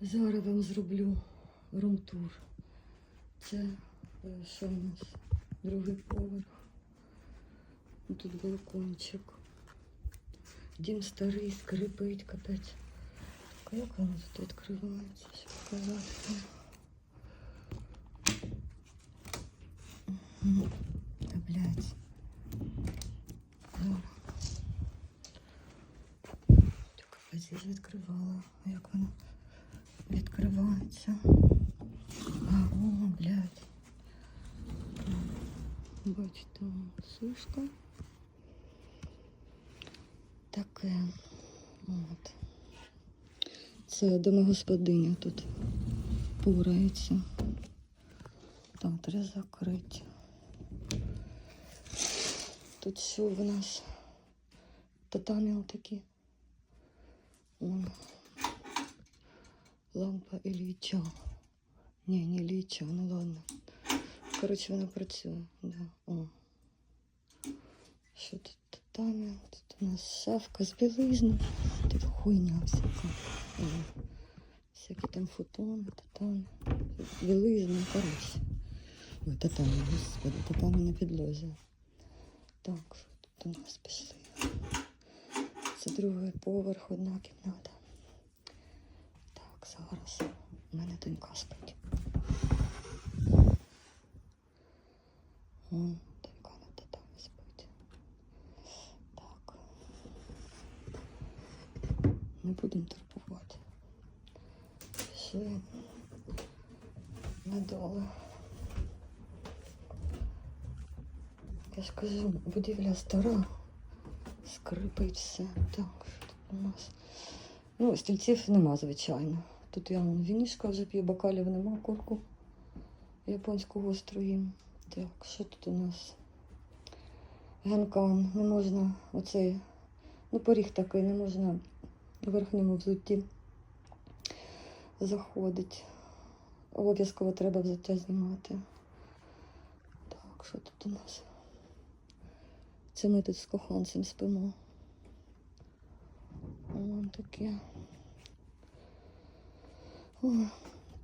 Зараз вам зроблю румтур. Це е, що у нас? Другий поверх. Ну, Тут балкончик. Дім старий, скрипить, капець. А як воно тут відкривається? Що показати? Мгм. Та блядь. Зараз. Так, я ж відкривала. А як воно Відкривається? О, блядь. Бачите, сушка. Таке. От. Це домогосподиня тут порається. Там треба закрити. Тут що в нас? Татамі такі. Вон. Лампа Ілліча. Ні, не Ілліча, ну ладно. Коротше, вона працює. Да. О. Що тут татамі? Тут у нас шафка з білизни. Тут хуйня всяка. О. Всякі там футони, татамі. Білизна, коротше. Ой, татамі, господи, татамі на підлозі. Так, тут у нас пішли. Це другий поверх, одна кімната. Зараз у мене донька спить. О, донька на татамі спить. Так. Не будемо турбувати. Пішли надолу. Я ж кажу, будівля стара. Скрипить все. Так, що тут у нас? Ну, стільців нема, звичайно. Тут я вон, вінішка вже п'ю, бокалів нема, курку японську гостру їм. Так, що тут у нас? Генкан, не можна оцей, ну, поріг такий, не можна в верхньому взутті заходить. Обов'язково треба взуття знімати. Так, що тут у нас? Це ми тут з коханцем спимо. Вон таке. О,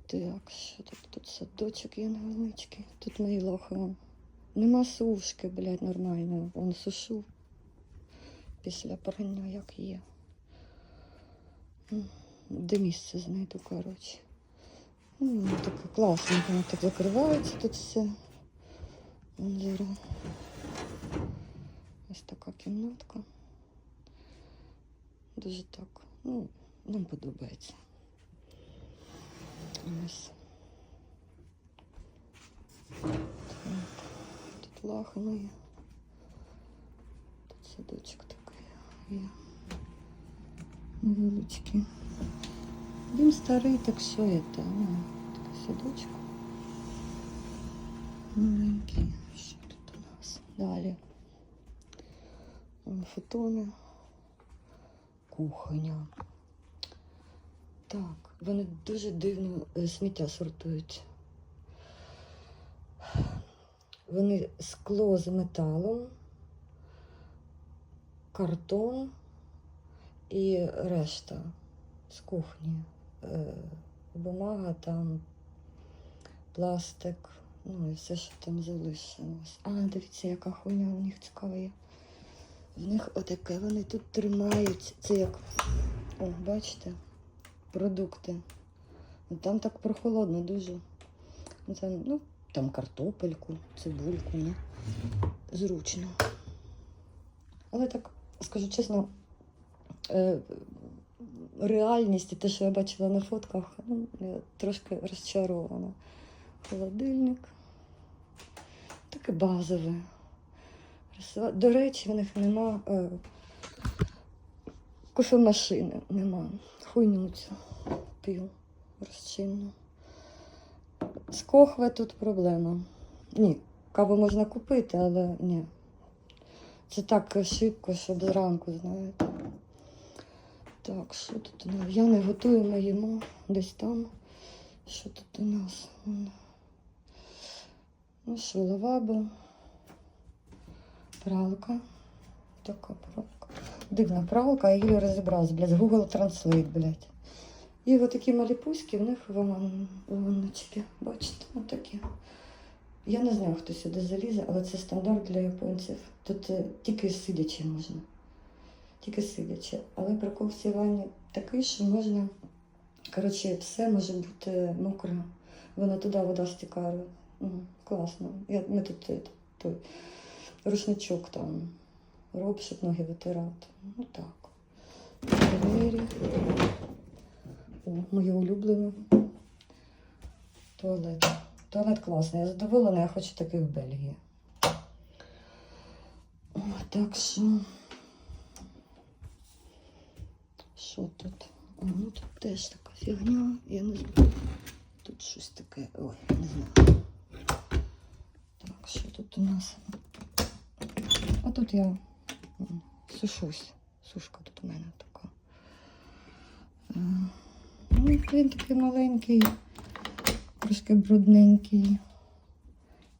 так, що тут? Тут садочок є невеличкий. Тут мої лохи. Нема сушки, блядь, нормально. Он сушу після прання, як є. Де місце знайду, коротше. Ну, таке класненько, воно так закривається тут все. Вон зараз. Ось така кімнатка. Дуже так. Ну, нам подобається. Ось. Тут мої. Тут садочок такий є. Невеличкий. Дім старий, так що це? Ну, такий садочок. Маленький. Що тут у нас? Далі. Фотони. Кухня. Так, вони дуже дивно е, сміття сортують. Вони скло з металом, картон і решта з кухні. Е, Бумага там, пластик, ну і все, що там залишилось. А, дивіться, яка хуйня у них цікава є. В них отаке, вони тут тримають. Це як, о, бачите, продукти. Ну, Там так прохолодно дуже. Ну, Там, ну, там картопельку, цибульку, ну, зручно. Але так, скажу чесно, е, реальність і те, що я бачила на фотках, ну, я трошки розчарована. Холодильник. Таке базове. До речі, в них нема е, кофемашини, нема. Хуйню цю п'ю розчинну. З кохве тут проблема. Ні, каву можна купити, але ні. Це так шибко, щоб зранку, знаєте. Так, що тут у нас? Я не готую, ми їмо десь там. Що тут у нас? Ну що, лавабо. Пралка. Така пралка. Дивна пралка, я її розібралась, блядь, Google Translate, блядь. І отакі малі пуськи, в них ванночки. Бачите, отакі. Я не знаю, хто сюди залізе, але це стандарт для японців. Тут е, тільки сидячи можна. Тільки сидячи. Але прикол в цій ванні такий, що можна. Коротше, все може бути мокре. Вона туди вода стікає. М, Класно. Я, ми тут е, той рушничок там роб, щоб ноги витирати. Ну так. Двері. О, моє улюблене. Туалет. Туалет класний. Я задоволена, я хочу такий в Бельгії. О, так що. Що тут? О, ну тут теж така фігня. Я не знаю. Тут щось таке. Ой, не знаю. Так, що тут у нас? А тут я сушусь. Сушка тут у мене така. Ну, він такий маленький, трошки брудненький.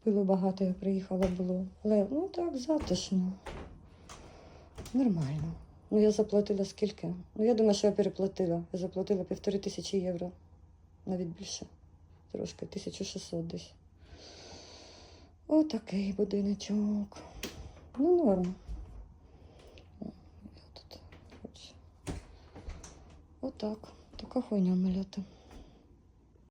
Пилу багато я приїхала було. Але ну так, затишно. Нормально. Ну я заплатила скільки? Ну я думаю, що я переплатила. Я заплатила півтори тисячі євро. Навіть більше. Трошки 1600 десь. Отакий будиночок. Ну, норм. Я тут хочу. Отак. Така хуйня маляти.